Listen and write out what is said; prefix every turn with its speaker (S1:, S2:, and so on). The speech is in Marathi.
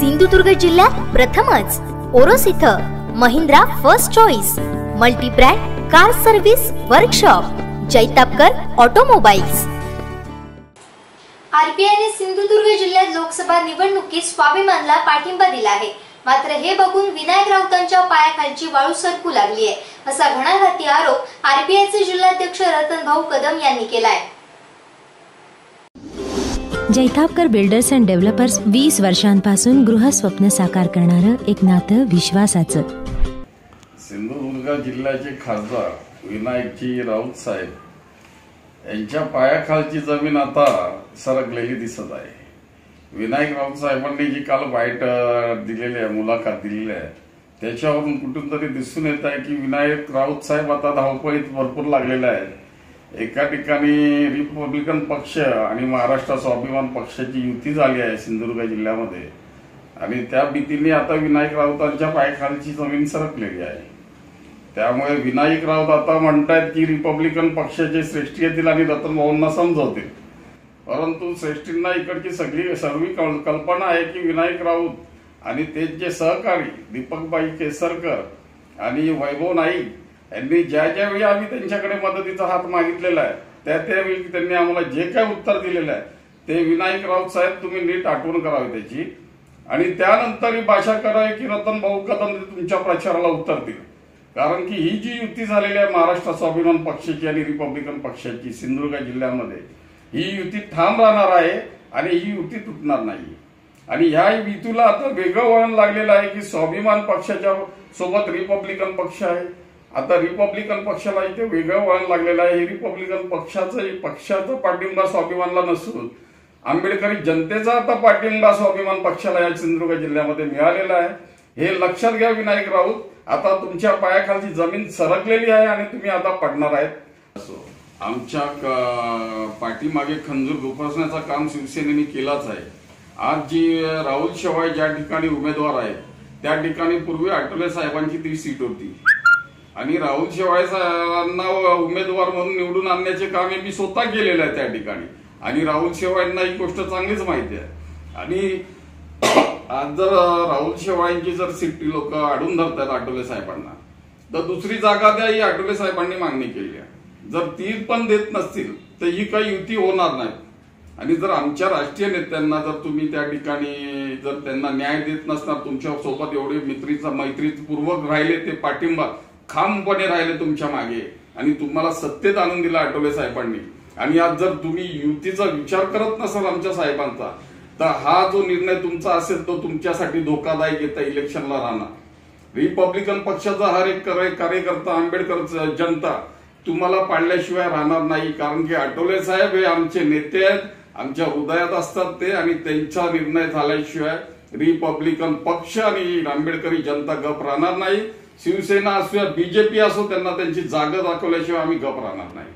S1: सिंधुदुर्ग जिल्ह्यात प्रथमच. ओरोस इथं Mahindra first choice multibrand car service workshop Jaitapkar automobiles.
S2: आरपीआयने Sindhudurg जिल्ह्यात लोकसभा निवडणुकीत स्वाभिमानला पाठिंबा दिला आहे. मात्र हे बघून विनायक राऊतांच्या पायाखालची वाळू सरकू लागली आहे. असा घणाघाती आरोप आरपीआयचे जिल्हाध्यक्ष रतन भाऊ कदम यांनी केला आहे
S3: जैतापकर बिल्डर्स अँड डेव्हलपर्स वीस वर्षांपासून गृहस्वप्न साकार करणारं एक नातं विश्वासाचं.
S4: सिंधुदुर्ग जिल्ह्याचे खासदार विनायकजी राऊत साहेब यांच्या पायाखालची जमीन आता सरकलेली दिसत आहे. विनायक राऊत साहेबांनी जी काल बाईट दिलेली आहे मुलाखत दिलेली आहे त्याच्यावरून कुठून तरी दिसून येत आहे की विनायक राऊत साहेब आता धावपळीत भरपूर लागलेले आहेत. एका ठिकाणी रिपब्लिकन पक्ष आणि महाराष्ट्र स्वाभिमान पक्षाची युती झाली आहे सिंधुदुर्ग जिल्ह्यामध्ये. आणि त्या भीतीने आता विनायक राऊतांच्या पायाखालची जमीन सरकलेली आहे. त्यामुळे विनायक राऊत आता म्हणतायत की रिपब्लिकन पक्षाचे श्रेष्ठी येतील आणि रतन समजवतील. परंतु श्रेष्ठींना इकडची सगळी सर्व कल्पना आहे की विनायक राऊत आणि त्यांचे सहकारी दीपकबाई केसरकर आणि वैभव नाईक यांनी ज्या ज्या वेळी आम्ही त्यांच्याकडे मदतीचा हात मागितलेला आहे त्या त्यावेळी त्यांनी आम्हाला जे काय उत्तर दिलेलं आहे ते विनायक राऊत साहेब तुम्ही नीट आठवण करावी त्याची. आणि त्यानंतर ही भाषा करावी की रतन भाऊ कदम तुमच्या प्रचाराला उतरतील कारण की ही जी युती झालेली आहे महाराष्ट्र स्वाभिमान पक्षाची आणि रिपब्लिकन पक्षाची सिंधुदुर्ग जिल्ह्यामध्ये ही युती ठाम राहणार आहे आणि ही युती तुटणार नाही आणि ह्या युतीला आता वेगळं वळण लागलेलं आहे की स्वाभिमान पक्षाच्या सोबत रिपब्लिकन पक्ष आहे आता रिपब्लिकन पक्षाला इथे वेगळं वळण लागलेलं आहे. हे रिपब्लिकन पक्षाचं पक्षाचा पाठिंबा स्वाभिमानला नसून आंबेडकरी जनतेचा आता पाठिंबा स्वाभिमान पक्षाला या सिंधुदुर्ग जिल्ह्यामध्ये मिळालेला आहे. हे लक्षात घ्या विनायक राऊत. आता तुमच्या पायाखालची जमीन सरकलेली आहे आणि तुम्ही आता पडणार आहेत. असो आमच्या पाठीमागे खंजूर गुपसण्याचं काम शिवसेनेने केलाच आहे. आज जी राहुल शेवाळे ज्या ठिकाणी उमेदवार आहे त्या ठिकाणी पूर्वी आठवले साहेबांची ती सीट होती. आणि राहुल शेवाळे साहेबांना उमेदवार म्हणून निवडून आणण्याचे काम हे मी स्वतः केलेलं आहे त्या ठिकाणी. आणि राहुल शेवाळ्यांना ही गोष्ट चांगलीच माहिती आहे. आणि आज जर राहुल शेवाळ्यांची जर सीट लोक अडून धरतात आठवले साहेबांना तर दुसरी जागा त्या ही आठवले साहेबांनी मागणी केली आहे. जर ती पण देत नसतील तर ही काही युती होणार नाही. आणि जर आमच्या राष्ट्रीय नेत्यांना जर तुम्ही त्या ठिकाणी जर त्यांना न्याय देत नसणार तुमच्यासोबत एवढे मित्रीचा मैत्रीपूर्वक राहिले ते पाठिंबा खांबपणे राहिले तुमच्या मागे. आणि तुम्हाला सत्तेत आणून दिला आठवले साहेबांनी. आणि आज जर तुम्ही युतीचा विचार करत नसाल आमच्या साहेबांचा तर हा जो निर्णय तुमचा असेल तो तुमच्यासाठी धोकादायक येता इलेक्शनला राहणार रिपब्लिकन पक्षाचा हर एक कार्य- कार्यकर्ता आंबेडकर जनता तुम्हाला पाडल्याशिवाय राहणार नाही. कारण की आठवले साहेब हे आमचे नेते आहेत आमच्या हृदयात असतात ते आणि त्यांचा निर्णय झाल्याशिवाय रिपब्लिकन पक्ष आणि आंबेडकरी जनता गप राहणार नाही. शिवसेना असो बीजेपी असो त्यांना त्यांची जागा दाखवल्याशिवाय आम्ही गप राहणार नाही.